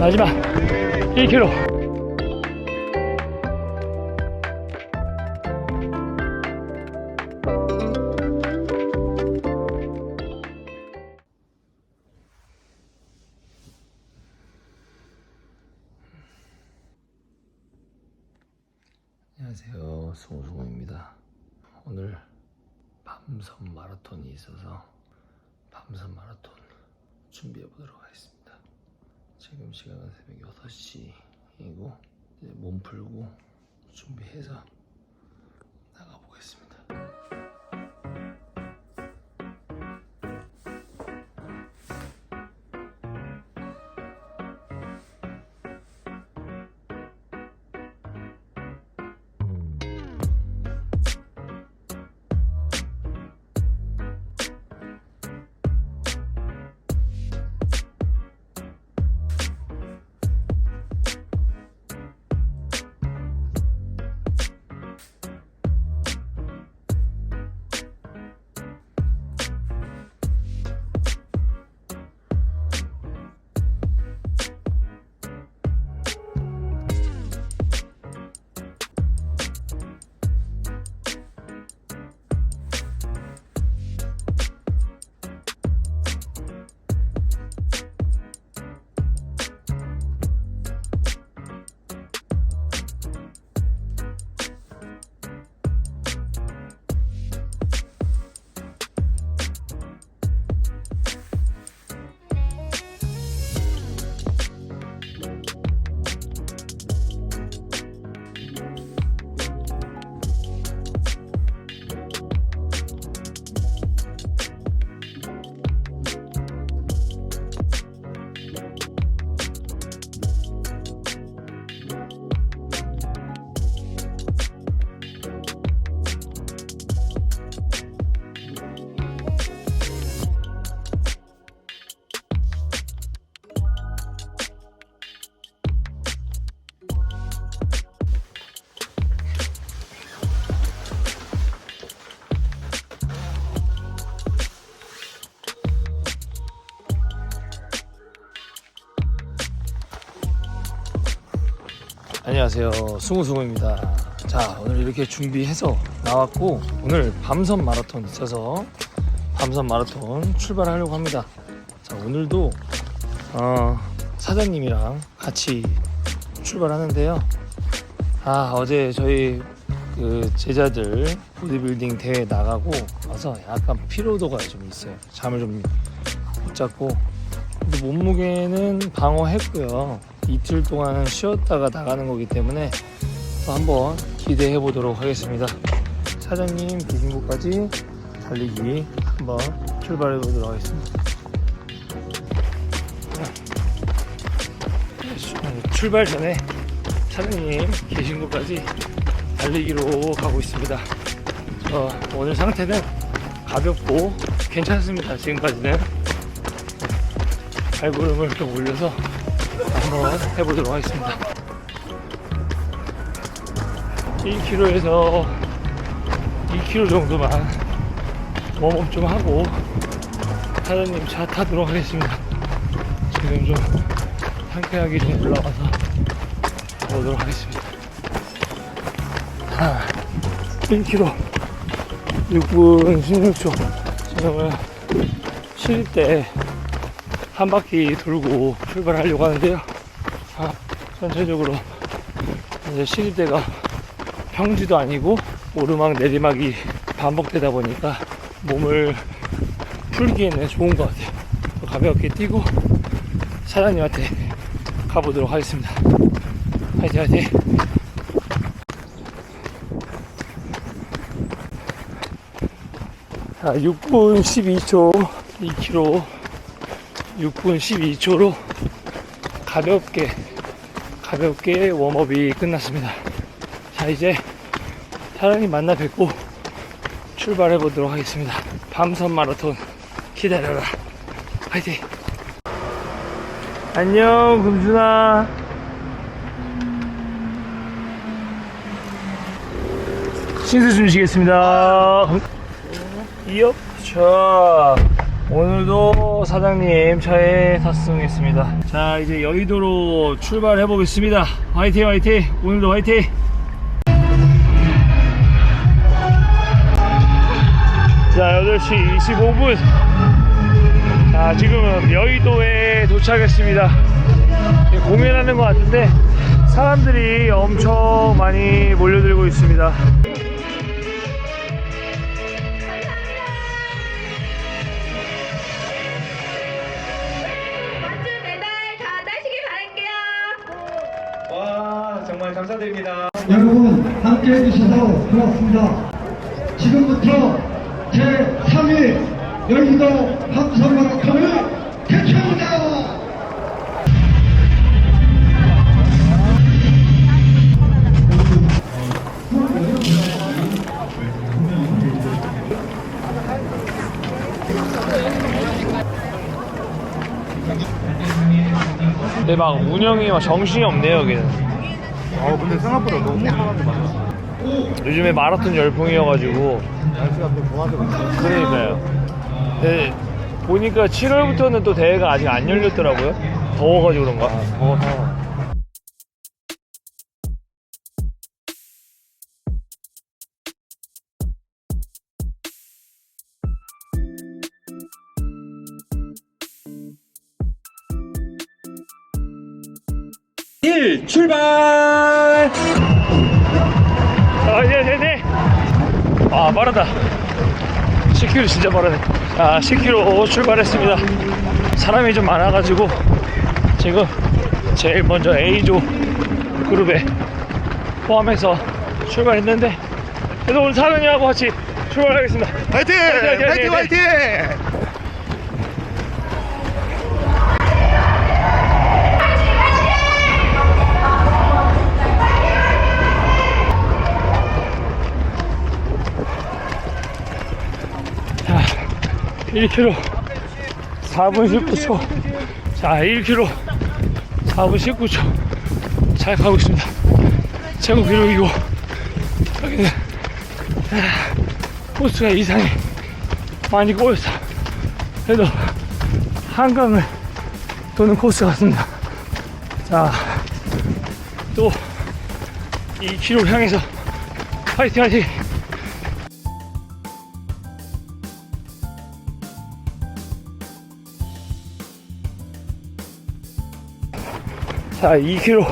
마지막 1km. 안녕하세요. 송승호입니다. 오늘 밤섬 마라톤이 있어서 밤섬 마라톤 준비해 보도록 하겠습니다. 지금 시간은 새벽 6시이고 이제 몸 풀고 준비해서 안녕하세요. 승우승우입니다. 자, 오늘 이렇게 준비해서 나왔고, 오늘 밤섬 마라톤 있어서 밤섬 마라톤 출발하려고 합니다. 자, 오늘도 어, 사장님이랑 같이 출발하는데요. 아, 어제 저희 그 제자들 보디빌딩 대회 나가고 와서 약간 피로도가 좀 있어요. 잠을 좀 못 잤고, 몸무게는 방어했고요. 이틀 동안 쉬었다가 나가는 거기 때문에 또 한번 기대해 보도록 하겠습니다. 사장님 계신 곳까지 달리기 한번 출발해 보도록 하겠습니다. 출발 전에 사장님 계신 곳까지 달리기로 가고 있습니다. 저 오늘 상태는 가볍고 괜찮습니다. 지금까지는 발걸음을 좀 올려서 한번 해보도록 하겠습니다. 1km에서 2km 정도만 웜업 좀 하고 사장님 차 타도록 하겠습니다. 지금 좀 상쾌하게 좀 올라와서 가보도록 하겠습니다. 하, 1km 6분 16초 지금은 시립 때한 바퀴 돌고 출발하려고 하는데요. 아, 전체적으로 이제 시립대가 평지도 아니고 오르막 내리막이 반복되다 보니까 몸을 풀기에는 좋은 것 같아요. 가볍게 뛰고 사장님한테 가보도록 하겠습니다. 화이팅 화이팅! 자, 6분 12초 2km 6분 12초로 가볍게 가볍게 웜업이 끝났습니다. 자 이제 사장님 만나 뵙고 출발해 보도록 하겠습니다. 밤섬 마라톤 기다려라. 화이팅. 안녕 금준아. 신수 주시겠습니다. 이업 자 오늘도 사장님 차에 탑승했습니다. 자, 이제 여의도로 출발해 보겠습니다. 화이팅, 화이팅! 오늘도 화이팅! 자, 8시 25분. 자, 지금은 여의도에 도착했습니다. 공연하는 것 같은데 사람들이 엄청 많이 몰려들고 있습니다. 정말 감사드립니다. 여러분 함께 해주셔서 고맙습니다. 지금부터 제3위 여의도 함성 마라톤을 개최합니다. 근데 막 운영이 막 정신이 없네요, 여기는. 어 근데 생각보다 너무 사람이 많아. 요즘에 마라톤 열풍이어가지고. 날씨가 또 좋아지고 있어. 그러니까요. 네, 보니까 7월부터는 또 대회가 아직 안 열렸더라고요. 더워가지고 그런가? 더워서. 일 출발! 아, 네, 네, 네. 아, 빠르다. 10km 진짜 빠르네. 아, 10km 출발했습니다. 사람이 좀 많아가지고, 지금 제일 먼저 A조 그룹에 포함해서 출발했는데, 그래서 오늘 사장님하고 같이 출발하겠습니다. 화이팅! 화이팅, 화이팅, 화이팅! 화이팅! 1km 4분 19초. 자, 1km 4분 19초. 잘 가고 있습니다. 최고 기록이고, 여기는, 아, 코스가 이상이 많이 꼬였어. 그래도, 한강을 도는 코스 같습니다. 자, 또, 2km 향해서, 화이팅, 화이팅! 자, 2km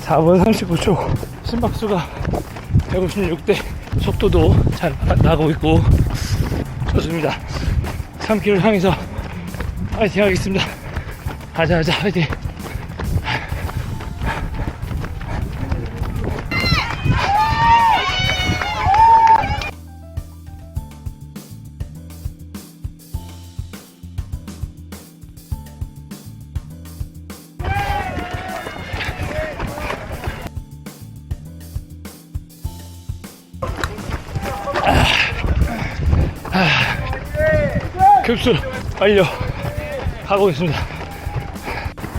4분 39초. 심박수가 156대. 속도도 잘 나가고 있고 좋습니다. 3km 향해서 파이팅 하겠습니다. 하자, 하자, 파이팅. 급수 완료. 가고 있습니다.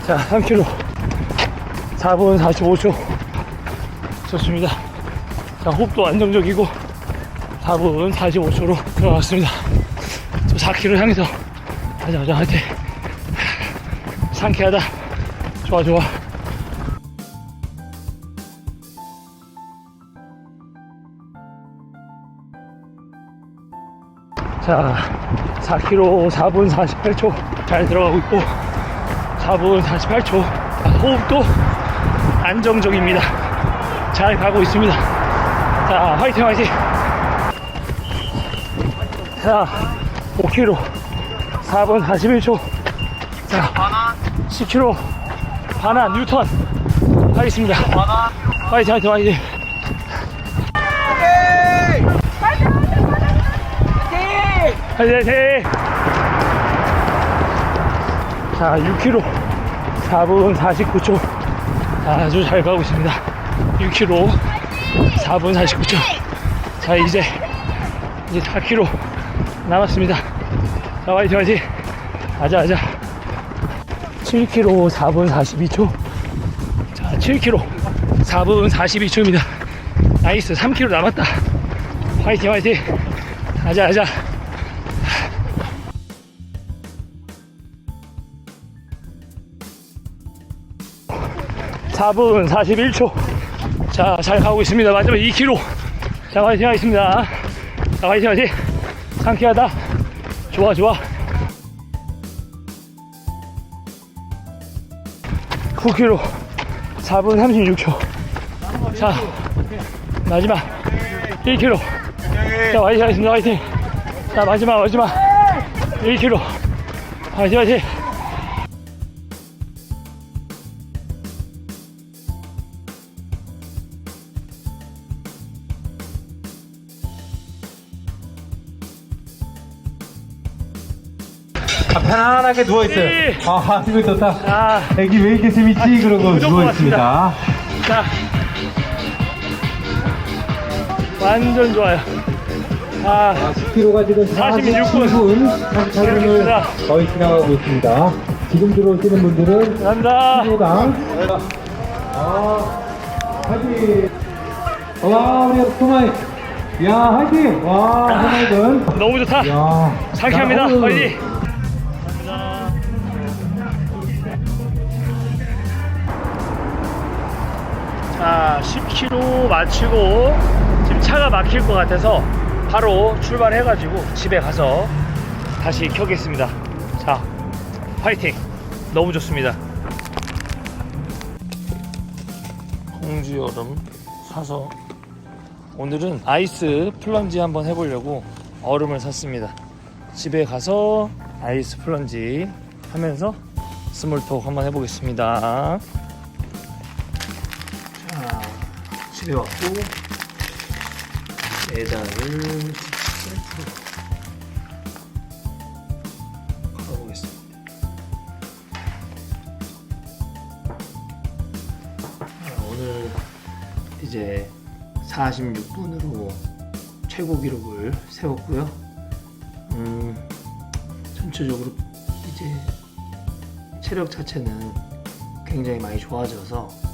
자 3km 4분 45초. 좋습니다. 자 호흡도 안정적이고 4분 45초로 들어갔습니다. 또 4km 향해서 가자 가자 화이팅. 상쾌하다. 좋아 좋아 자, 4km 4분 48초 잘 들어가고 있고 4분 48초 호흡도 안정적입니다. 잘 가고 있습니다. 자, 화이팅 화이팅. 자, 5km 4분 41초. 자, 10km 반환 뉴턴 하겠습니다. 화이팅 화이팅 화이팅. 화이팅. 자, 6km 4분 49초. 아주 잘 가고 있습니다. 6km 4분 49초. 자, 이제, 이제 4km 남았습니다. 자, 화이팅, 화이팅. 가자, 가자. 7km 4분 42초. 자, 7km 4분 42초입니다. 나이스, 3km 남았다. 화이팅, 화이팅. 가자, 가자. 4분 41초. 자, 잘 가고 있습니다. 마지막 2km. 자, 화이팅 하겠습니다. 자, 화이팅 화이팅. 상쾌하다. 좋아, 좋아. 9km. 4분 36초. 자, 마지막 1km. 자, 화이팅 하겠습니다. 화이팅. 자, 마지막, 마지막 1km. 화이팅, 화이팅. 아, 편안하게 누워있어요. 네. 아, 기분 좋다. 아, 애기 왜 이렇게 재밌지? 그러고 무조건 누워있습니다. 자. 완전 좋아요. 아, 10km가 지금 46분. 47분 44분을 거의 지나가고 있습니다. 지금 들어오시는 분들은 간다. 1호당 아, 화이팅! 와, 우리 소마이. 야, 화이팅! 와, 소마이군. 너무 좋다. 야, 상쾌합니다. 야, 어 자, 10km 마치고 지금 차가 막힐 것 같아서 바로 출발해가지고 집에 가서 다시 켜겠습니다. 자, 화이팅! 너무 좋습니다. 공주 여름 사서 오늘은 아이스 플런지 한번 해보려고 얼음을 샀습니다. 집에 가서 아이스 플런지 하면서 스몰톡 한번 해보겠습니다. 집에 왔고 에다를 셀프로 걸어보겠습니다. 아, 오늘 이제 46분으로 최고 기록을 세웠고요. 음, 전체적으로 이제 체력 자체는 굉장히 많이 좋아져서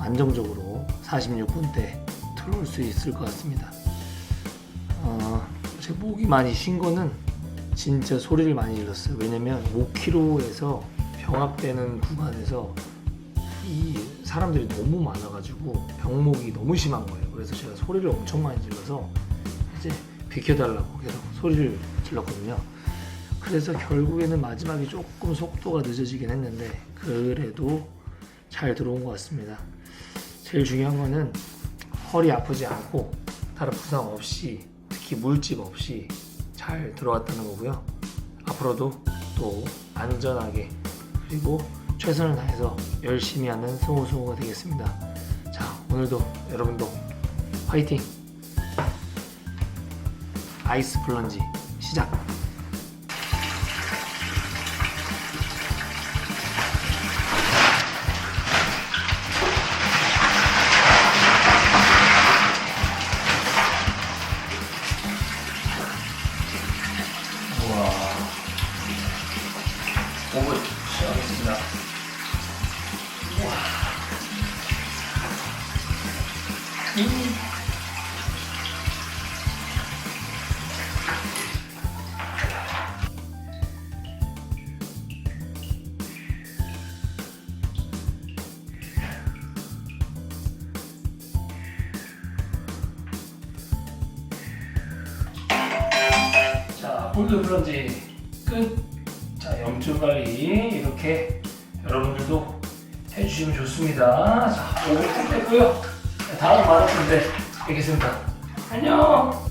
안정적으로 46분대 들어올 수 있을 것 같습니다. 어, 제 목이 많이 쉰 거는 진짜 소리를 많이 질렀어요. 왜냐면 5km에서 병합되는 구간에서 이 사람들이 너무 많아가지고 병목이 너무 심한 거예요. 그래서 제가 소리를 엄청 많이 질러서 이제 비켜달라고 계속 소리를 질렀거든요. 그래서 결국에는 마지막에 조금 속도가 늦어지긴 했는데 그래도 잘 들어온 것 같습니다. 제일 중요한 거는 허리 아프지 않고 다른 부상 없이 특히 물집 없이 잘 들어왔다는 거고요. 앞으로도 또 안전하게 그리고 최선을 다해서 열심히 하는 승호승호가 되겠습니다. 자 오늘도 여러분도 화이팅! 아이스 플런지 시작! 자, 홀드 플런지 끝. 자, 염증 관리 이렇게 여러분들도 해주시면 좋습니다. 자, 5분 끝냈고요. 다음 마라톤 때 뵙겠습니다. 안녕.